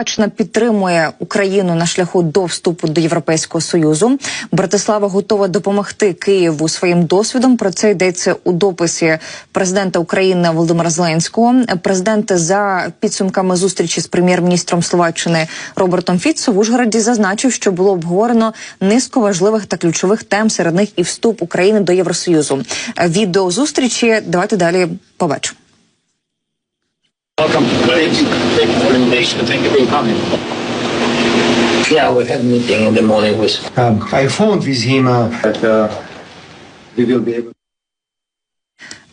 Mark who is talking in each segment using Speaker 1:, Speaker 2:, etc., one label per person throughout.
Speaker 1: Словаччина підтримує Україну на шляху до вступу до Європейського союзу. Братислава готова допомогти Києву своїм досвідом. Про це йдеться у дописі президента України Володимира Зеленського. Президент за підсумками зустрічі з прем'єр-міністром Словаччини Робертом Фіцо в Ужгороді зазначив, що було обговорено низку важливих та ключових тем. Серед них і вступ України до Євросоюзу. Відео зустрічі давайте далі побачимо.
Speaker 2: Welcome. Thank you. Thank you for the invitation. Thank you for coming. Yeah, we had a meeting in the morning with.
Speaker 3: Um, I phoned with him uh, that uh, we will be able.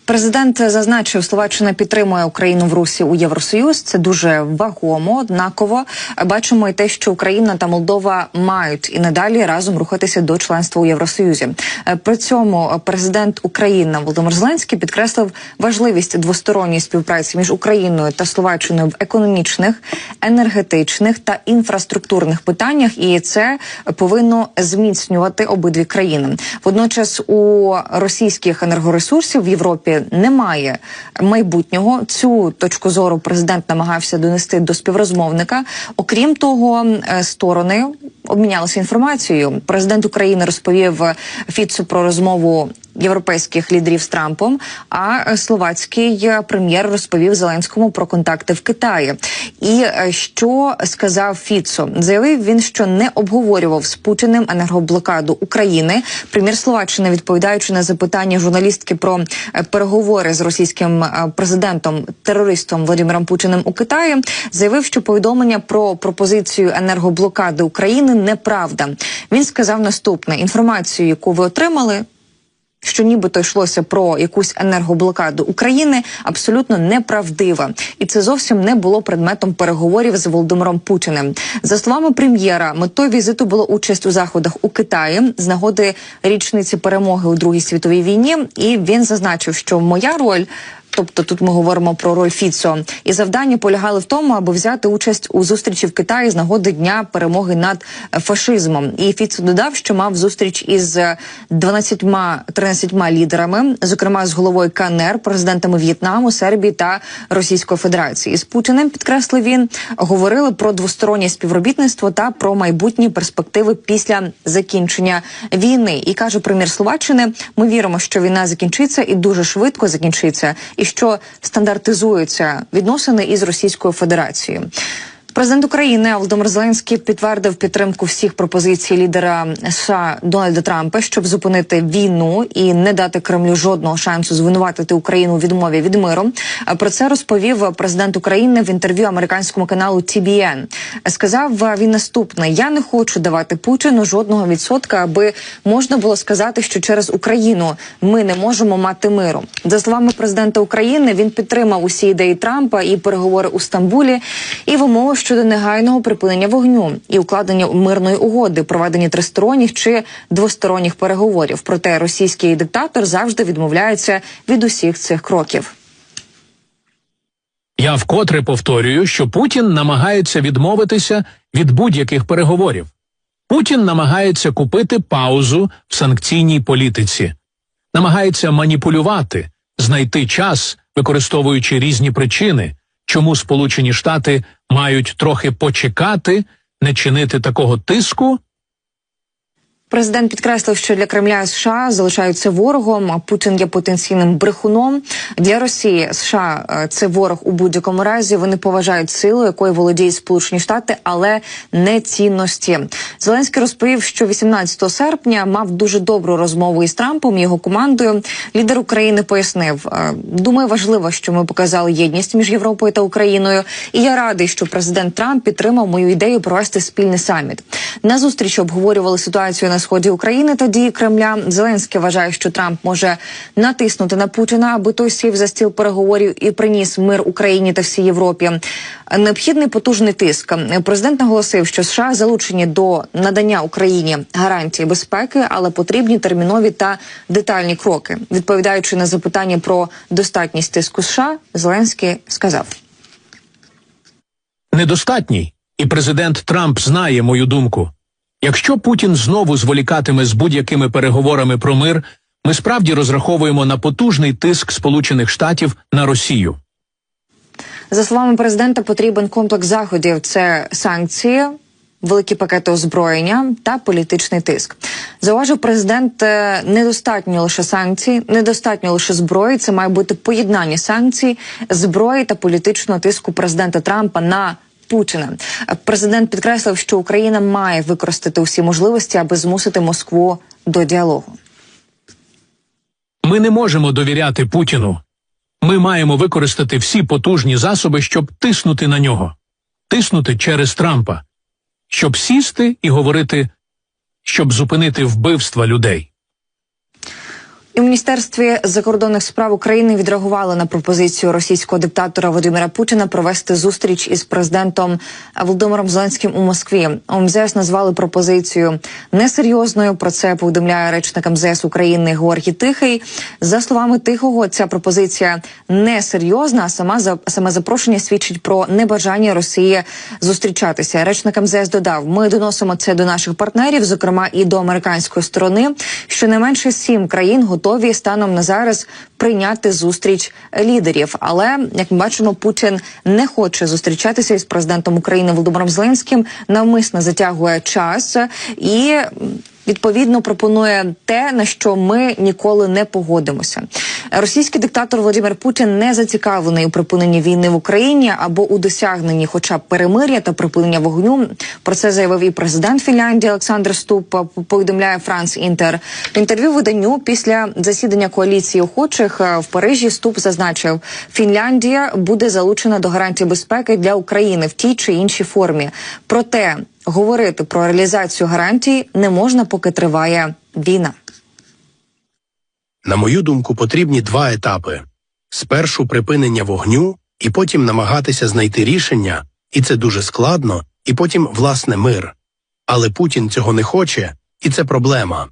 Speaker 1: Президент зазначив, Словаччина підтримує Україну в Русі у Євросоюз. Це дуже вагомо. Однаково бачимо і те, що Україна та Молдова мають і надалі разом рухатися до членства у Євросоюзі. Е, При цьому президент України Володимир Зеленський підкреслив важливість двосторонньої співпраці між Україною та Словаччиною в економічних, енергетичних та інфраструктурних питаннях, і це повинно зміцнювати обидві країни. Водночас у російських енергоресурсів в Європі немає майбутнього. Цю точку зору президент намагався донести до співрозмовника. Окрім того, е, сторони обмінялися інформацією. Президент України розповів Фіцу про розмову. Європейських лідерів з Трампом, а словацький прем'єр розповів Зеленському про контакти в Китаї. І е, що сказав Фіцо? Заявив він, що не обговорював з Путіним енергоблокаду України. Прем'єр Словаччини, відповідаючи на запитання журналістки про е, переговори з російським е, президентом терористом Владимиром Путіним у Китаї, заявив, що повідомлення про пропозицію енергоблокади України неправда. Він сказав наступне: інформацію, яку ви отримали що нібито йшлося про якусь енергоблокаду України, абсолютно неправдива, і це зовсім не було предметом переговорів з Володимиром Путіним. За словами прем'єра, метою візиту було участь у заходах у Китаї з нагоди річниці перемоги у Другій світовій війні. І він зазначив, що моя роль. Тобто тут ми говоримо про роль Фіцо, і завдання полягали в тому, аби взяти участь у зустрічі в Китаї з нагоди дня перемоги над фашизмом. І Фіцо додав, що мав зустріч із 12-13 лідерами, зокрема з головою КНР, президентами В'єтнаму, Сербії та Російської Федерації. І з Путіним підкреслив він говорили про двостороннє співробітництво та про майбутні перспективи після закінчення війни. І каже прем'єр Словаччини: ми віримо, що війна закінчиться і дуже швидко закінчиться, і що стандартизуються відносини із Російською Федерацією. Президент України Володимир Зеленський підтвердив підтримку всіх пропозицій лідера США Дональда Трампа, щоб зупинити війну і не дати Кремлю жодного шансу звинуватити Україну у відмові від миру. Про це розповів президент України в інтерв'ю американському каналу TBN. Сказав він наступне: я не хочу давати Путіну жодного відсотка, аби можна було сказати, що через Україну ми не можемо мати миру. За словами президента України, він підтримав усі ідеї Трампа і переговори у Стамбулі і вимови щодо негайного припинення вогню і укладення мирної угоди, проведення тристоронніх чи двосторонніх переговорів. Проте російський диктатор завжди відмовляється від усіх цих кроків.
Speaker 4: Я вкотре повторюю, що Путін намагається відмовитися від будь-яких переговорів. Путін намагається купити паузу в санкційній політиці, намагається маніпулювати, знайти час, використовуючи різні причини, чому Сполучені Штати мають трохи почекати, не чинити такого тиску
Speaker 1: Президент підкреслив, що для Кремля США залишаються ворогом. а Путін є потенційним брехуном для Росії. США е, це ворог у будь-якому разі. Вони поважають силу, якою володіють Сполучені Штати, але не цінності. Зеленський розповів, що 18 серпня мав дуже добру розмову із Трампом його командою. Лідер України пояснив: «Е, думаю, важливо, що ми показали єдність між Європою та Україною. І я радий, що президент Трамп підтримав мою ідею провести спільний саміт. На зустрічі обговорювали ситуацію на сході України та дії Кремля. Зеленський вважає, що Трамп може натиснути на Путіна, аби той сів за стіл переговорів і приніс мир Україні та всій Європі. Необхідний потужний тиск. Президент наголосив, що США залучені до надання Україні гарантії безпеки, але потрібні термінові та детальні кроки. Відповідаючи на запитання про достатність тиску США, Зеленський сказав.
Speaker 4: недостатній, і президент Трамп знає мою думку. Якщо Путін знову зволікатиме з будь-якими переговорами про мир, ми справді розраховуємо на потужний тиск Сполучених Штатів на Росію.
Speaker 1: За словами президента, потрібен комплекс заходів: це санкції. Великі пакети озброєння та політичний тиск. Зауважив президент, е, недостатньо лише санкцій, недостатньо лише зброї. Це має бути поєднання санкцій, зброї та політичного тиску президента Трампа на Путіна. Президент підкреслив, що Україна має використати усі можливості, аби змусити Москву до діалогу.
Speaker 4: Ми не можемо довіряти Путіну. Ми маємо використати всі потужні засоби, щоб тиснути на нього, тиснути через Трампа, щоб сісти і говорити, щоб зупинити вбивства людей.
Speaker 1: І міністерстві закордонних справ України відреагували на пропозицію російського диктатора Володимира Путіна провести зустріч із президентом Володимиром Зеленським у Москві. МЗС назвали пропозицію несерйозною. Про це повідомляє речник МЗС України Георгій Тихий. За словами Тихого, ця пропозиція несерйозна. А сама саме запрошення свідчить про небажання Росії зустрічатися. Речник МЗС додав: ми доносимо це до наших партнерів, зокрема і до американської сторони. Щонайменше сім країн готові станом на зараз прийняти зустріч лідерів. Але як ми бачимо, Путін не хоче зустрічатися із президентом України Володимиром Зеленським, навмисно затягує час і. Відповідно пропонує те, на що ми ніколи не погодимося. Російський диктатор Володимир Путін не зацікавлений у припиненні війни в Україні або у досягненні, хоча б перемир'я та припинення вогню. Про це заявив і президент Фінляндії Олександр Ступ. Повідомляє Франс Інтер в інтерв'ю виданню після засідання коаліції охочих е, в Парижі. Ступ зазначив, Фінляндія буде залучена до гарантій безпеки для України в тій чи іншій формі. Проте говорити про реалізацію гарантій не можна, поки триває війна.
Speaker 5: На мою думку, потрібні два етапи: спершу припинення вогню, і потім намагатися знайти рішення, і це дуже складно, і потім власне мир. Але Путін цього не хоче, і це проблема.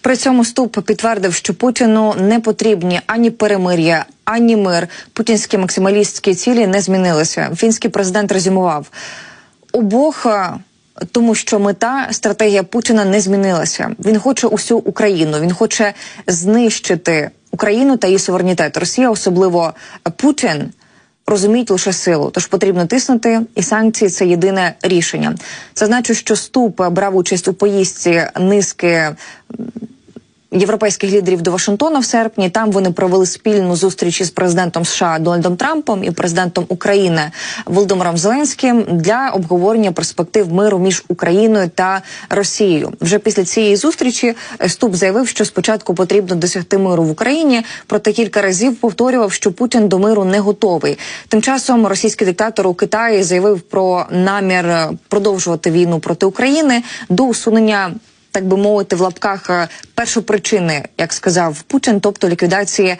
Speaker 1: При цьому Ступ підтвердив, що Путіну не потрібні ані перемир'я, ані мир. Путінські максималістські цілі не змінилися. Фінський президент резюмував обох. Тому що мета стратегія Путіна не змінилася. Він хоче усю Україну. Він хоче знищити Україну та її суверенітет. Росія, особливо Путін, розуміють лише силу. Тож потрібно тиснути, і санкції це єдине рішення. Це значить, що Ступ брав участь у поїздці низки європейських лідерів до Вашингтона в серпні. Там вони провели спільну зустріч із президентом США Дональдом Трампом і президентом України Володимиром Зеленським для обговорення перспектив миру між Україною та Росією. Вже після цієї зустрічі Ступ заявив, що спочатку потрібно досягти миру в Україні, проте кілька разів повторював, що Путін до миру не готовий. Тим часом російський диктатор у Китаї заявив про намір продовжувати війну проти України до усунення так би мовити, в лапках е, першопричини, як сказав Путін, тобто ліквідації